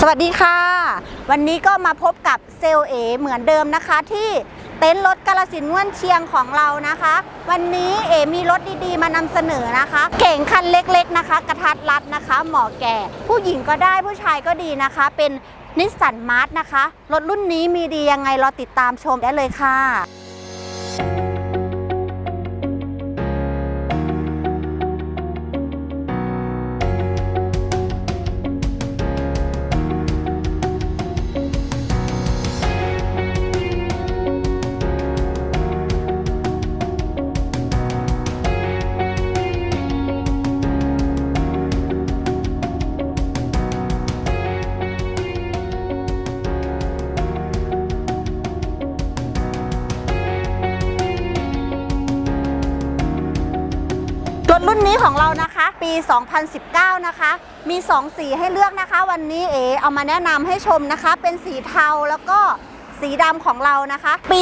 สวัสดีค่ะ วันนี้ก็มาพบกับเซลเอเหมือนเดิมนะคะ ที่เต็นท์รถกาลสินง่วนเชียงของเรานะคะ วันนี้เอมีรถดีๆ มานำเสนอนะคะ เก่งคันเล็กๆนะคะ กระทัดรัดนะคะ เหมาะแก่ ผู้หญิงก็ได้ผู้ชายก็ดีนะคะ เป็นนิสสันมาร์ทนะคะรถรุ่นนี้มีดียังไงรอติดตามชมได้เลยค่ะ รุ่นนี้ของเรานะคะปี 2019 นะคะ มี 2 สีให้เลือกนะคะ วันนี้เอเอามาแนะนำให้ชมนะคะ เป็นสีเทาแล้วก็ สีดำของเรานะคะ ปี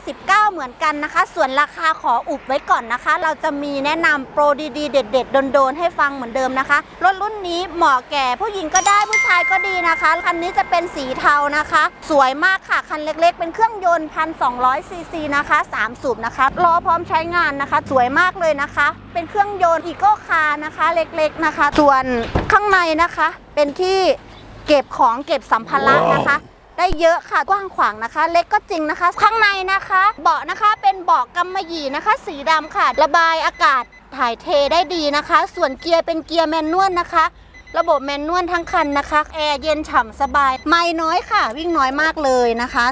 2019 เหมือนกันนะคะ ส่วนราคาขออุบไว้ก่อนนะคะ เราจะมีแนะนำโปรดีๆ เด็ด ๆ โดน ๆ ให้ฟังเหมือนเดิมนะคะ รถรุ่นนี้เหมาะแก่ผู้หญิงก็ได้ผู้ชายก็ดีนะคะ คันนี้จะเป็นสีเทานะคะ สวยมากค่ะ คันเล็ก ๆ เป็นเครื่องยนต์ 1,200 ซีซีนะคะ 3 สูบนะคะล้อพร้อมใช้งานนะคะ สวยมากเลยนะคะ เป็นเครื่องยนต์อีโก้คาร์นะคะ เล็ก ๆ นะคะ ส่วนข้างในนะคะ เป็นที่เก็บของเก็บสัมภาระนะคะ ได้เยอะค่ะกว้างขวางนะคะ เล็กก็จริงนะคะ ข้างในนะคะ เบาะนะคะเป็นเบาะกำมะหยี่นะคะ สีดำค่ะ ระบายอากาศถ่ายเทได้ดีนะคะ ส่วนเกียร์เป็นเกียร์แมนนวลนะคะ ระบบแมนนวลทั้งคันนะคะ แอร์เย็นฉ่ำสบาย ไม่น้อยค่ะ วิ่งน้อยมากเลยนะคะ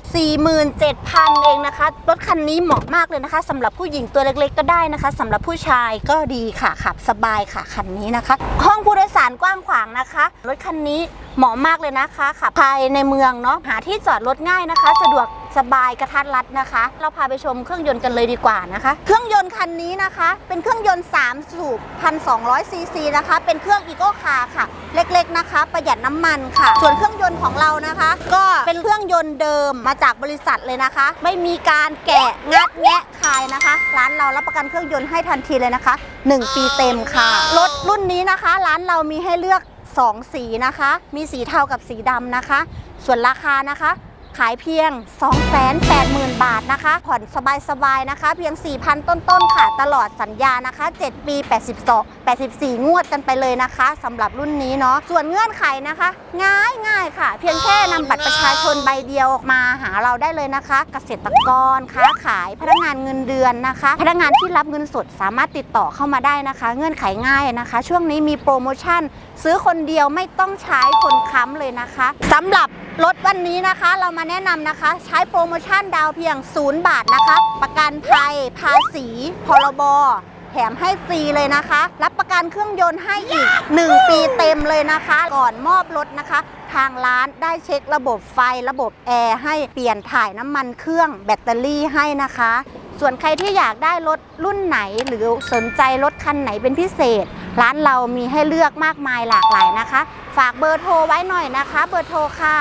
47,000 เองนะคะ รถคันนี้เหมาะมากเลยนะคะสำหรับผู้หญิงตัวเล็กๆ ก็ได้นะคะสำหรับผู้ชายก็ดีค่ะขับสบายค่ะคันนี้นะคะ ห้องผู้โดยสารกว้างขวางนะคะ รถคันนี้เหมาะมากเลยนะคะขับภายในเมืองเนาะหาที่จอดรถง่ายนะคะ สะดวก สบายกระทัดรัดนะคะ เราพาไปชมเครื่องยนต์กันเลยดีกว่านะคะ เครื่องยนต์คันนี้นะคะ เป็นเครื่องยนต์ 3 สูบ 1,200 ซีซีนะคะ เป็นเครื่องอีโก้คาร์ค่ะ เล็กๆนะคะ ประหยัดน้ำมันค่ะ ส่วนเครื่องยนต์ของเรานะคะ ก็เป็นเครื่องยนต์เดิมมาจากบริษัทเลยนะคะ ไม่มีการแกะงัดแงะคายนะคะ ร้านเรารับประกันเครื่องยนต์ให้ทันทีเลยนะคะ 1 ปีเต็มค่ะรถรุ่นนี้นะคะ ร้านเรามีให้เลือก 2 สีนะคะ มีสีเทากับสีดำนะคะ ส่วนราคานะคะ ขายเพียง 280,000 บาทนะคะ ผ่อนสบายๆนะคะ เพียง 4,000 ต้นๆค่ะ ตลอดสัญญานะคะ 7 ปี 82 84 งวดกันไปเลยนะคะสำหรับรุ่นนี้เนาะ ส่วนเงื่อนไขนะคะ ง่ายง่ายค่ะ เพียงแค่นำบัตรประชาชนใบเดียวมาหาเราได้เลยนะคะ เกษตรกรค้าขายพนักงานเงินเดือนนะคะ พนักงานที่รับเงินสดสามารถติดต่อเข้ามาได้นะคะ เงื่อนไขง่ายนะคะ ช่วงนี้มีโปรโมชั่น ซื้อคนเดียวไม่ต้องใช้คนค้ำเลยนะคะสำหรับรถวันนี้นะคะเรามาแนะนำนะคะ ใช้โปรโมชั่นดาวเพียง 0 บาทนะคะ ประกันภัย ภาษี พรบแถมให้ฟรีเลยนะคะ รับประกันเครื่องยนต์ให้อีก 1 ปีเต็มเลยนะคะ ก่อนมอบรถนะคะ ทางร้านได้เช็คระบบไฟระบบแอร์ให้เปลี่ยนถ่ายน้ำมันเครื่องแบตเตอรี่ให้นะคะ ส่วนใครที่อยากได้รถรุ่นไหน หรือสนใจรถคันไหนเป็นพิเศษ ร้านเรามีให้เลือกมากมายหลากหลายนะคะ ฝากเบอร์โทรไว้หน่อยนะคะ เบอร์โทรค่ะ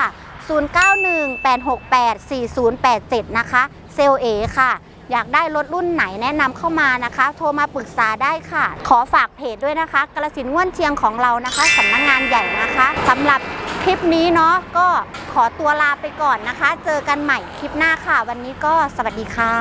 0918684087 นะคะ เซลเอค่ะ อยากได้รถรุ่นไหนแนะนำเข้ามานะคะ โทรมาปรึกษาได้ค่ะ ขอฝากเพจด้วยนะคะกระสินง่วนเชียงของเรานะคะสำนักงงานใหญ่นะคะสำหรับคลิปนี้เนาะก็ขอตัวลาไปก่อนนะคะ เจอกันใหม่คลิปหน้าค่ะ วันนี้ก็สวัสดีค่ะ